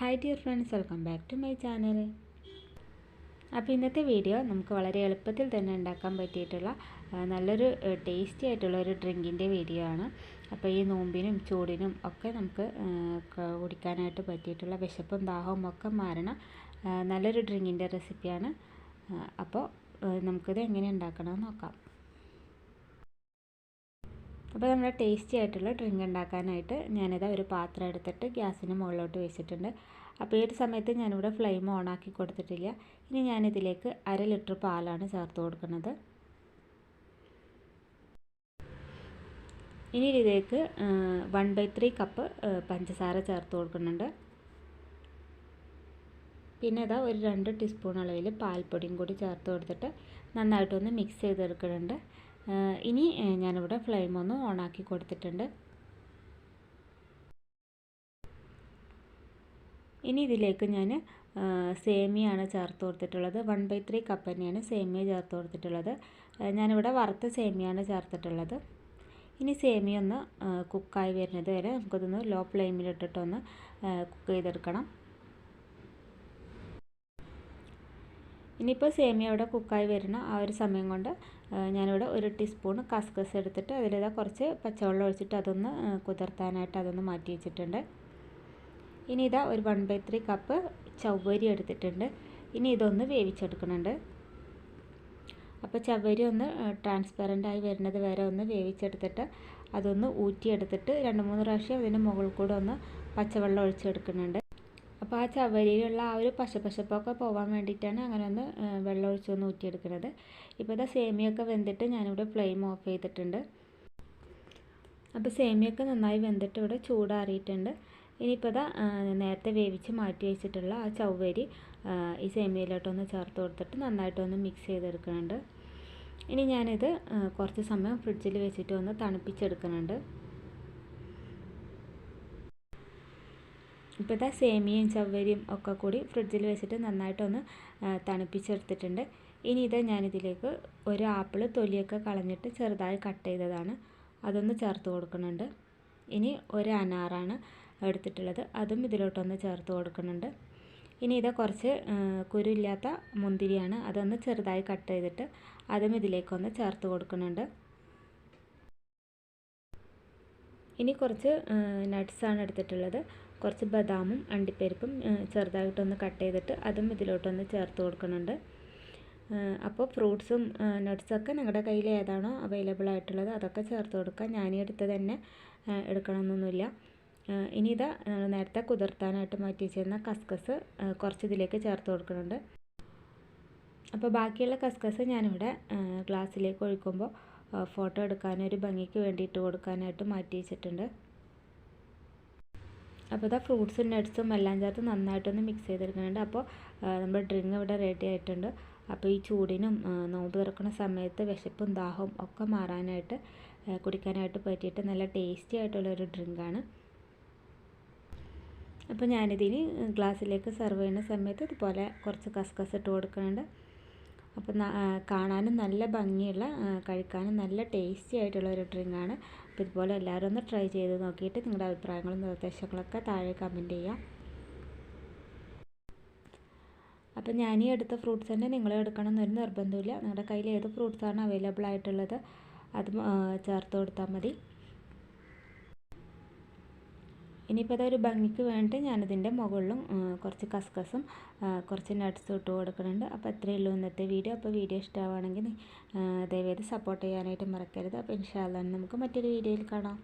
Hi dear friends welcome back to my channel അപ്പോൾ ഇന്നത്തെ video നമുക്ക് വളരെ എളുപ്പത്തിൽ തന്നെ ഉണ്ടാക്കാൻ പറ്റിയിട്ടുള്ള നല്ലൊരു ടേസ്റ്റി ആയിട്ടുള്ള ഒരു ഡ്രിങ്കിന്റെ വീഡിയോ ആണ്. അപ്പോൾ ഈ നോമ്പിനും ചൂടിനും ഒക്കെ നമുക്ക് കുടിക്കാനായിട്ട് പറ്റിയിട്ടുള്ള വിശപ്പും ദാഹവും ഒക്കെ മാറണ നല്ലൊരു ഡ്രിങ്കിന്റെ റെസിപ്പിയാണ് അപ്പോൾ നമുക്കിത് എങ്ങനെ ഉണ്ടാക്കണമെന്ന് നോക്കാം. അപ്പോൾ നമ്മൾ ടേസ്റ്റി ആയിട്ടുള്ള ഡ്രിങ്ക് ഉണ്ടാക്കാനായിട്ട് ഞാനിതാ ഒരു പാത്രം എടുത്തിട്ട് ഗ്യാസിന് മുകളിലോട്ട് വെച്ചിട്ടുണ്ട്. അപ്പോൾ ഈ ഒരു സമയത്ത് ഞാനിവിടെ ഫ്ലെയിം ഓണാക്കി കൊടുത്തിട്ടില്ല. ഇനി ഞാനിതിലേക്ക് അര ലിറ്റർ പാലാണ് ചേർത്ത് കൊടുക്കുന്നത്. ഇനി ഇതിലേക്ക് വൺ ബൈ ത്രീ കപ്പ് പഞ്ചസാര ചേർത്ത് കൊടുക്കുന്നുണ്ട്. പിന്നെ ഇതാ ഒരു രണ്ട് ടീസ്പൂൺ അളവിൽ പാൽപ്പൊടിയും കൂടി ചേർത്ത് കൊടുത്തിട്ട് നന്നായിട്ടൊന്ന് മിക്സ് ചെയ്തെടുക്കുന്നുണ്ട്. ഇനി ഞാനിവിടെ ഫ്ലെയിം ഒന്ന് ഓണാക്കി കൊടുത്തിട്ടുണ്ട്. ഇനി ഇതിലേക്ക് ഞാൻ സേമിയാണ് ചേർത്ത് കൊടുത്തിട്ടുള്ളത്. വൺ ബൈ ത്രീ കപ്പ് തന്നെയാണ് സേമിയ ചേർത്ത് കൊടുത്തിട്ടുള്ളത്. ഞാനിവിടെ വറുത്ത സേമിയാണ് ചേർത്തിട്ടുള്ളത്. ഇനി സേമിയ ഒന്ന് കുക്കായി വരുന്നത് വരെ നമുക്കതൊന്ന് ലോ ഫ്ലെയിമിലിട്ടിട്ടൊന്ന് കുക്ക് ചെയ്തെടുക്കണം. ഇനിയിപ്പോൾ സേമിയ ഇവിടെ കുക്കായി വരുന്ന ആ ഒരു സമയം കൊണ്ട് ഞാനിവിടെ ഒരു ടീസ്പൂൺ കസ്കസ് എടുത്തിട്ട് അതിലേതാ കുറച്ച് പച്ചവെള്ളം ഒഴിച്ചിട്ട് അതൊന്ന് കുതിർത്താനായിട്ട് അതൊന്ന് മാറ്റി വെച്ചിട്ടുണ്ട്. ഇനി ഇതാ ഒരു വൺ ബൈ ത്രീ കപ്പ് ചവ്വരി എടുത്തിട്ടുണ്ട്. ഇനി ഇതൊന്ന് വേവിച്ചെടുക്കുന്നുണ്ട്. അപ്പോൾ ചവ്വരി ഒന്ന് ട്രാൻസ്പെറന്റ് ആയി വരുന്നത് വരെ ഒന്ന് വേവിച്ചെടുത്തിട്ട് അതൊന്ന് ഊറ്റിയെടുത്തിട്ട് രണ്ട് മൂന്ന് പ്രാവശ്യം അതിന്റെ മുകളിൽ കൂടെ ഒന്ന് പച്ചവെള്ളം ഒഴിച്ചെടുക്കുന്നുണ്ട്. അപ്പോൾ ആ ചവരിയിലുള്ള ആ ഒരു പശപ്പശപ്പൊക്കെ പോകാൻ വേണ്ടിയിട്ടാണ് അങ്ങനെ ഒന്ന് വെള്ളം ഒഴിച്ച് ഒന്ന് ഊറ്റിയെടുക്കുന്നത്. ഇപ്പോൾ ഇതാ സേമിയൊക്കെ വെന്തിട്ട് ഞാനിവിടെ ഫ്ലെയിം ഓഫ് ചെയ്തിട്ടുണ്ട്. അപ്പോൾ സേമിയൊക്കെ നന്നായി വെന്തിട്ട് ഇവിടെ ചൂടാറിയിട്ടുണ്ട്. ഇനിയിപ്പോൾ ഇതാ നേരത്തെ വേവിച്ച് മാറ്റി വെച്ചിട്ടുള്ള ആ ചവ്വരി ഈ സേമിയയിലോട്ടൊന്ന് ചേർത്ത് കൊടുത്തിട്ട് നന്നായിട്ടൊന്ന് മിക്സ് ചെയ്തെടുക്കുന്നുണ്ട്. ഇനി ഞാനിത് കുറച്ച് സമയം ഫ്രിഡ്ജിൽ വെച്ചിട്ട് ഒന്ന് തണുപ്പിച്ചെടുക്കുന്നുണ്ട്. ഇപ്പോൾ ഇതാ സേമിയയും ചവ്വരിയും ഒക്കെ കൂടി ഫ്രിഡ്ജിൽ വെച്ചിട്ട് നന്നായിട്ടൊന്ന് തണുപ്പിച്ചെടുത്തിട്ടുണ്ട്. ഇനി ഇത് ഞാനിതിലേക്ക് ഒരു ആപ്പിൾ തൊലിയൊക്കെ കളഞ്ഞിട്ട് ചെറുതായി കട്ട് ചെയ്തതാണ്. അതൊന്ന് ചേർത്ത് കൊടുക്കുന്നുണ്ട്. ഇനി ഒരു അനാറാണ് എടുത്തിട്ടുള്ളത്. അതും ഇതിലോട്ടൊന്ന് ചേർത്ത് കൊടുക്കുന്നുണ്ട്. ഇനി ഇത് കുറച്ച് കുരുല്ലാത്ത മുന്തിരിയാണ്. അതൊന്ന് ചെറുതായി കട്ട് ചെയ്തിട്ട് അതും ഇതിലേക്കൊന്ന് ചേർത്ത് കൊടുക്കുന്നുണ്ട്. ഇനി കുറച്ച് നട്ട്സാണ് എടുത്തിട്ടുള്ളത്. കുറച്ച് ബദാമും അണ്ടിപ്പരിപ്പും ചെറുതായിട്ടൊന്ന് കട്ട് ചെയ്തിട്ട് അതും ഇതിലോട്ടൊന്ന് ചേർത്ത് കൊടുക്കുന്നുണ്ട്. അപ്പോൾ ഫ്രൂട്ട്സും നട്ട്സൊക്കെ നിങ്ങളുടെ കയ്യിൽ ഏതാണോ അവൈലബിൾ ആയിട്ടുള്ളത് അതൊക്കെ ചേർത്ത് കൊടുക്കുക. ഞാൻ എടുത്തത് തന്നെ എടുക്കണമെന്നൊന്നുമില്ല. ഇനി ഇതാ നേരത്തെ കുതിർത്താനായിട്ട് മാറ്റി വെച്ചിരുന്ന കസ്കസ് കുറച്ച് ഇതിലേക്ക് ചേർത്ത് കൊടുക്കുന്നുണ്ട്. അപ്പോൾ ബാക്കിയുള്ള കസ്കസ് ഞാനിവിടെ ഗ്ലാസ്സിലേക്ക് ഒഴിക്കുമ്പോൾ ഫോട്ടോ എടുക്കാനും ഒരു ഭംഗിക്ക് വേണ്ടിയിട്ട് കൊടുക്കാനായിട്ട് മാറ്റി വെച്ചിട്ടുണ്ട് അപ്പോൾ ഇതാ ഫ്രൂട്ട്സും നട്ട്സും എല്ലാം ചേർത്ത് നന്നായിട്ടൊന്ന് മിക്സ് ചെയ്തെടുക്കുന്നുണ്ട്. അപ്പോൾ നമ്മുടെ ഡ്രിങ്ക് ഇവിടെ റെഡി ആയിട്ടുണ്ട്. അപ്പോൾ ഈ ചൂടിനും നോമ്പ് തുറക്കുന്ന സമയത്ത് വിശപ്പും ദാഹവും ഒക്കെ മാറാനായിട്ട് കുടിക്കാനായിട്ട് പറ്റിയിട്ട് നല്ല ടേസ്റ്റി ആയിട്ടുള്ളൊരു ഡ്രിങ്കാണ് അപ്പോൾ ഞാനിതിന് ഗ്ലാസ്സിലേക്ക് സെർവ് ചെയ്യുന്ന സമയത്ത് ഇതുപോലെ കുറച്ച് കസ്കസ് ഇട്ട് കൊടുക്കുന്നുണ്ട്. അപ്പോൾ കാണാനും നല്ല ഭംഗിയുള്ള കഴിക്കാനും നല്ല ടേസ്റ്റി ആയിട്ടുള്ള ഒരു ഡ്രിങ്കാണ് അപ്പോൾ ഇതുപോലെ എല്ലാവരും ഒന്ന് ട്രൈ ചെയ്ത് നോക്കിയിട്ട് നിങ്ങളുടെ അഭിപ്രായങ്ങളും നിർദ്ദേശങ്ങളൊക്കെ താഴെ കമന്റ് ചെയ്യാം. അപ്പോൾ ഞാൻ ഈ എടുത്ത ഫ്രൂട്ട്സ് തന്നെ നിങ്ങളെ എടുക്കണം എന്നൊരു നിർബന്ധമില്ല നിങ്ങളുടെ കയ്യിൽ ഏത് ഫ്രൂട്ട്സാണ് അവൈലബിൾ ആയിട്ടുള്ളത് അത് ചേർത്ത് കൊടുത്താൽ മതി. ഇനിയിപ്പോൾ അതൊരു ഭംഗിക്ക് വേണ്ടിയിട്ട് ഞാനിതിന്റെ മുകളിലും കുറച്ച് കസ്കസും കുറച്ച് നട്ട്സും ഇട്ട് കൊടുക്കുന്നുണ്ട്. അപ്പോൾ അത്രയേ ഉള്ളൂ ഇന്നത്തെ വീഡിയോ അപ്പോൾ വീഡിയോ ഇഷ്ടമാവുകയാണെങ്കിൽ ദയവേത് സപ്പോർട്ട് ചെയ്യാനായിട്ട് മറക്കരുത്. അപ്പോൾ ഇൻഷാല്ലാ നമുക്ക് മറ്റൊരു വീഡിയോയിൽ കാണാം.